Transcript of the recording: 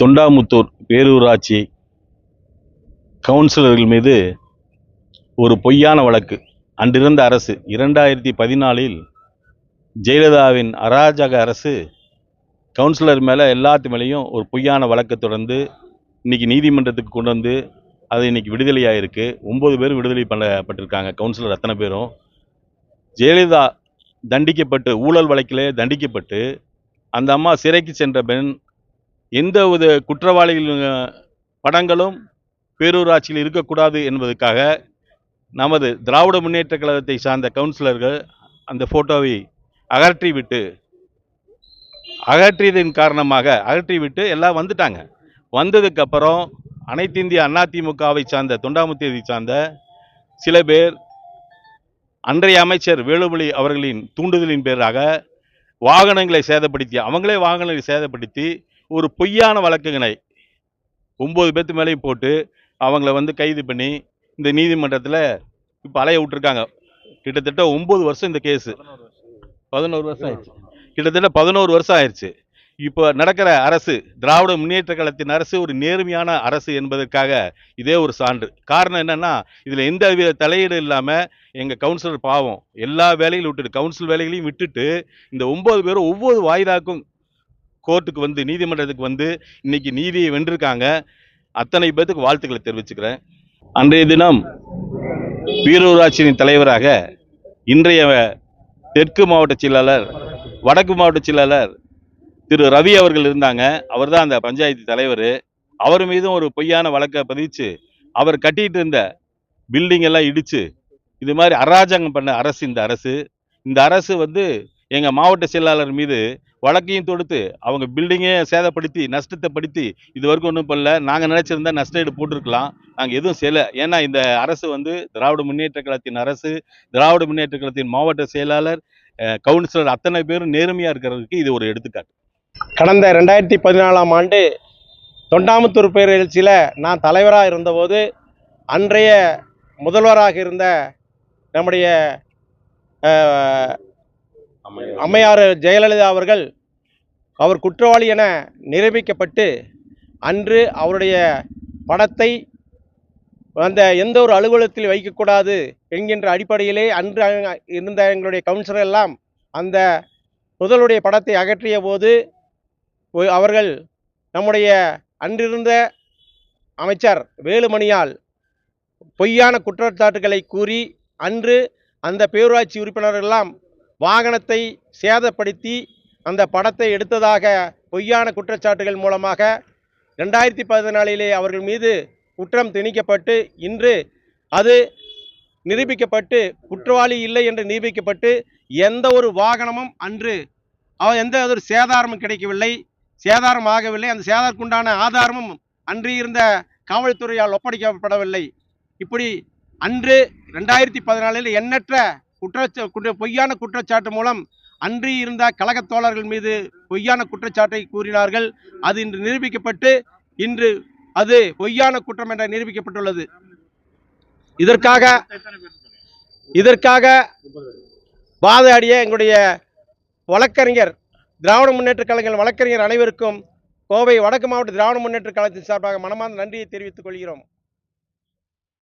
தொண்டாமுத்தூர் பேரூராட்சி கவுன்சிலர்கள் மீது ஒரு பொய்யான வழக்கு. அன்றிருந்த அரசு இரண்டாயிரத்தி பதினாலில் ஜெயலலிதாவின் அராஜக அரசு கவுன்சிலர் மேலே எல்லாத்து மேலேயும் ஒரு பொய்யான வழக்கை தொடர்ந்து இன்னைக்கு நீதிமன்றத்துக்கு கொண்டு வந்து அது இன்னைக்கு இருக்குது ஒம்பது பேர் விடுதலை பண்ணப்பட்டிருக்காங்க கவுன்சிலர் அத்தனை பேரும். ஜெயலலிதா தண்டிக்கப்பட்டு ஊழல் வழக்கிலே தண்டிக்கப்பட்டு அந்த அம்மா சிறைக்கு சென்ற பெண் எந்த வித குற்றவாளிகள் படங்களும் பேரூராட்சியில் இருக்கக்கூடாது என்பதற்காக நமது திராவிட முன்னேற்ற கழகத்தை சார்ந்த கவுன்சிலர்கள் அந்த போட்டோவை அகற்றி விட்டு அகற்றியதன் காரணமாக அகற்றிவிட்டு எல்லாம் வந்துட்டாங்க. வந்ததுக்கப்புறம் அனைத்து இந்திய அதிமுகவை சார்ந்த தொண்டாமுத்தியை சார்ந்த சில பேர் அன்றைய அமைச்சர் வேலுமணி அவர்களின் தூண்டுதலின் பேராக வாகனங்களை சேதப்படுத்தி அவங்களே வாகனங்களை சேதப்படுத்தி ஒரு பொய்யான வழக்குகளை ஒம்பது பேர்த்து மேலேயும் போட்டு அவங்கள வந்து கைது பண்ணி இந்த நீதிமன்றத்தில் இப்போ அலைய விட்டுருக்காங்க. கிட்டத்தட்ட ஒம்பது வருஷம் இந்த கேஸு. பதினோரு வருஷம். ஆயிடுச்சு. கிட்டத்தட்ட பதினோரு வருஷம் ஆயிடுச்சு. இப்போ நடக்கிற அரசு திராவிட முன்னேற்ற கழகத்தின் அரசு ஒரு நேர்மையான அரசு என்பதற்காக இதே ஒரு சான்று. காரணம் என்னன்னா இதில் எந்த வித தலையீடு இல்லாமல் எங்கள் கவுன்சிலர் பாவம் எல்லா வேலைகளும் விட்டுட்டு கவுன்சில் வேலைகளையும் விட்டுட்டு இந்த ஒன்பது பேரும் ஒவ்வொரு வாய்தாக்கும் கோர்ட்டுக்கு வந்து நீதிமன்றத்துக்கு வந்து இன்னைக்கு நீதியை வென்றிருக்காங்க. அத்தனை பேர்த்துக்கு வாழ்த்துக்களை தெரிவிச்சுக்கிறேன். அன்றைய தினம் வீரூராட்சியின் தலைவராக இன்றைய தெற்கு மாவட்ட செயலாளர் வடக்கு மாவட்ட செயலாளர் திரு ரவி அவர்கள் இருந்தாங்க. அவர் தான் அந்த பஞ்சாயத்து தலைவர். அவர் மீதும் ஒரு பொய்யான வழக்கை பதிச்சு அவர் கட்டிட்டு இருந்த பில்டிங் எல்லாம் இடிச்சு இது மாதிரி அராஜகம் பண்ண அரசு இந்த அரசு. இந்த அரசு வந்து எங்கள் மாவட்ட செயலாளர் மீது வழக்கையும் தொடுத்து அவங்க பில்டிங்கே சேதப்படுத்தி நஷ்டத்தை படுத்தி இது வரைக்கும் ஒன்றும் பண்ணல. நாங்கள் நினைச்சிருந்தா நஷ்டஈடு போட்டிருக்கலாம். நாங்கள் எதுவும் செய்யலை. ஏன்னா இந்த அரசு வந்து திராவிட முன்னேற்ற கழகத்தின் அரசு திராவிட முன்னேற்ற கழகத்தின் மாவட்ட செயலாளர் கவுன்சிலர் அத்தனை பேரும் நேர்மையாக இருக்கிறதுக்கு இது ஒரு எடுத்துக்காட்டு. கடந்த ரெண்டாயிரத்தி பதினாலாம் ஆண்டு தொண்டாமுத்தூர் பேரரசில் நான் தலைவராக இருந்தபோது அன்றைய முதல்வராக இருந்த நம்முடைய அம்மையார். ஜெயலலிதா அவர்கள் அவர் குற்றவாளி என நிரூபிக்கப்பட்டு அன்று அவருடைய படத்தை அந்த எந்த ஒரு அலுவலகத்தில் வைக்கக்கூடாது என்கின்ற அடிப்படையிலே அன்று அங்க இருந்த எங்களுடைய கவுன்சிலர் எல்லாம் அந்த முதலுடைய படத்தை அகற்றிய போது அவர்கள் நம்முடைய அன்றிருந்த அமைச்சர் வேலுமணியால் பொய்யான குற்றச்சாட்டுகளை கூறி அன்று அந்த பேரூராட்சி உறுப்பினர்களெல்லாம் வாகனத்தை சேதப்படுத்தி அந்த படத்தை எடுத்ததாக பொய்யான குற்றச்சாட்டுகள் மூலமாக ரெண்டாயிரத்தி பதினாலிலே அவர்கள் மீது குற்றம் திணிக்கப்பட்டு இன்று அது நிரூபிக்கப்பட்டு குற்றவாளி இல்லை என்று நிரூபிக்கப்பட்டு எந்த ஒரு வாகனமும் அன்று எந்த ஒரு சேதாரமும் கிடைக்கவில்லை சேதாரம் ஆகவில்லை. அந்த சேதாரக்குண்டான ஆதாரமும் அன்று இருந்த காவல்துறையால் ஒப்படைக்கப்படவில்லை. இப்படி அன்று ரெண்டாயிரத்தி பதினாலில் எண்ணற்ற குற்றச்சா குற்ற பொய்யான குற்றச்சாட்டு மூலம் அன்று இருந்த கழகத் தோழர்கள் மீது பொய்யான குற்றச்சாட்டை கூறினார்கள். அது இன்று நிரூபிக்கப்பட்டு இன்று அது பொய்யான குற்றம் என்ற நிரூபிக்கப்பட்டுள்ளது. இதற்காக இதற்காக வாதாடிய எங்களுடைய வழக்கறிஞர் திராவிட முன்னேற்ற கழகங்கள் வழக்கறிஞர் அனைவருக்கும் கோவை வடக்கு மாவட்ட திராவிட முன்னேற்ற கழகத்தின் சார்பாக மனமார்ந்த நன்றியை தெரிவித்துக் கொள்கிறோம்.